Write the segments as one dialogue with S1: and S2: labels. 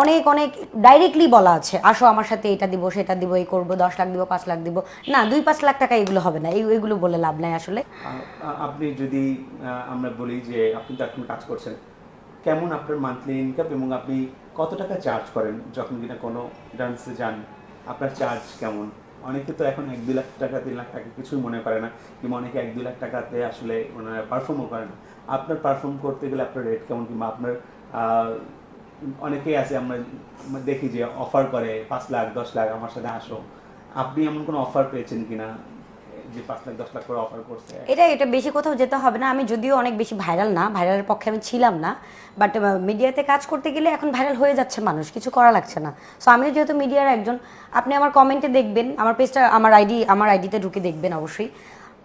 S1: অনেক অনেক ডাইরেক্টলি বলা আছে, আসো আমার সাথে এটা দিব, সেটা দিব, এই করব, দশ লাখ দিব, পাঁচ লাখ দিব। না, দুই পাঁচ লাখ টাকা এগুলো হবে না, এই- এগুলো বলে লাভ নাই আসলে।
S2: আপনি যদি আমরা বলি যে আপনি তো এখন কাজ করছেন, কেমন আপনার মান্থলি ইনকাম এবং আপনি কত টাকা চার্জ করেন যখন কিনা কোনো ডান্সে যান? আপনার চার্জ কেমন? অনেকে তো এখন এক দু লাখ টাকা, তিন লাখ টাকা কিছুই মনে করে না, কিংবা অনেকে এক, দুই লাখ টাকাতে আসলে ওনারা পারফর্মও করে না। আপনার পারফর্ম করতে গেলে আপনার রেট কেমন কিংবা আপনার অনেকেই আছে, আমরা দেখি যে অফার করে, পাঁচ লাখ, দশ লাখ, আমার সাথে আসো। আপনি এমন কোনো অফার পেয়েছেন কিনা? যে পাঁচ লাখ, দশ লাখ করে অফার করছে?
S1: এটা এটা বেশি কোথাও যেতে হবে না। আমি যদিও অনেক বেশি ভাইরাল না ভাইরালের পক্ষে আমি ছিলাম না বাট মিডিয়াতে কাজ করতে গেলে এখন ভাইরাল হয়ে যাচ্ছে মানুষ, কিছু করা লাগছে না। সো আমিও যেহেতু মিডিয়ার একজন, আপনি আমার কমেন্টে দেখবেন, আমার পেজটা আমার আইডি আমার আইডিতে ঢুকে দেখবেন অবশ্যই।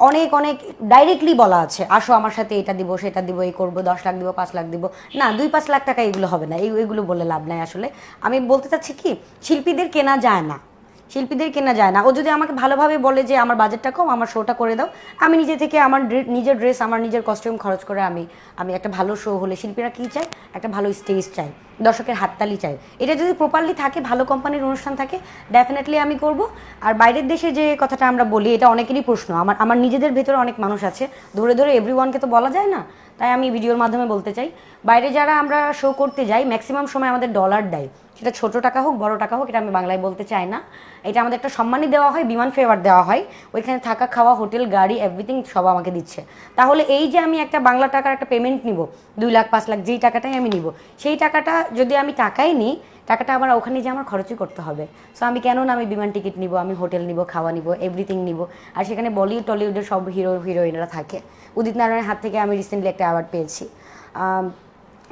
S1: অনেক অনেক ডাইরেক্টলি বলা আছে, আসো আমার সাথে এটা দিব, সেটা দিব, এই করব, দশ লাখ দিব, পাঁচ লাখ দিব। না, দুই, পাঁচ লাখ টাকা এগুলো হবে না, এই- এগুলো বলে লাভ নাই আসলে। আমি বলতে চাচ্ছি কি, শিল্পীদের কেনা যায় না। শিল্পীদের কেনা যায় না। ও যদি আমাকে ভালোভাবে বলে যে আমার বাজেটটা কম, আমার শোটা করে দাও, আমি নিজে থেকে আমার নিজের ড্রেস আমার নিজের কস্টিউম খরচ করে আমি আমি একটা ভালো শো হলে শিল্পীরা কী চায়? একটা ভালো স্টেজ চাই দর্শকের হাততালি চাই এটা যদি প্রপারলি থাকে, ভালো কোম্পানির অনুষ্ঠান থাকে ডেফিনেটলি আমি করব। আর বাইরের দেশে যে কথাটা আমরা বলি, এটা অনেকেরই প্রশ্ন। আমার আমার নিজেদের ভেতরে অনেক মানুষ আছে। ধরে ধরে এভরি ওয়ানকে তো বলা যায় না তাই আমি ভিডিওর মাধ্যমে বলতে চাই, বাইরে যারা আমরা শো করতে যাই ম্যাক্সিমাম সময় আমাদের ডলার দেয়। সেটা ছোট টাকা হোক, বড় টাকা হোক, এটা আমি বাংলায় বলতে চাই না। এটা আমাদের একটা সম্মানই দেওয়া হয়, বিমান ফেভার দেওয়া হয়। ওইখানে থাকা, খাওয়া হোটেল গাড়ি এভরিথিং সব আমাকে দিচ্ছে। তাহলে এই যে আমি একটা বাংলা টাকার একটা পেমেন্ট নিব, দুই লাখ, পাঁচ লাখ, যেই টাকাটাই আমি নিব, সেই টাকাটা যদি আমি টাকাই নিই টাকাটা আমার ওখানে যে আমার খরচই করতে হবে। সো আমি কেন না আমি বিমান টিকিট নিব, আমি হোটেল নিব, খাওয়া নিব এভরিথিং নিব? আর সেখানে বলিউড, টলিউডের সব হিরো, হিরোইনরা থাকে। উদিত নারায়ণের হাত থেকে আমি রিসেন্টলি একটা অ্যাওয়ার্ড পেয়েছি।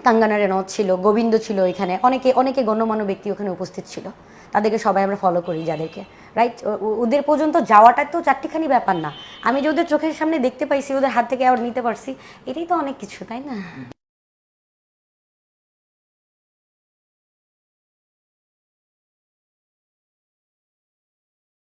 S1: কাঙ্গানা রেনত ছিল, গোবিন্দ ছিল এখানে। অনেকে অনেকে গণ্যমান্য ব্যক্তি ওখানে উপস্থিত ছিল। তাদেরকে সবাই আমরা ফলো করি যাদেরকে। রাইট ওদের পর্যন্ত যাওয়াটা তো চারটিখানি ব্যাপার না। আমি যে ওদের চোখের সামনে দেখতে পাইছি, ওদের হাত থেকে অ্যাওয়ার্ড নিতে পারছি, এটাই তো অনেক কিছু, তাই না?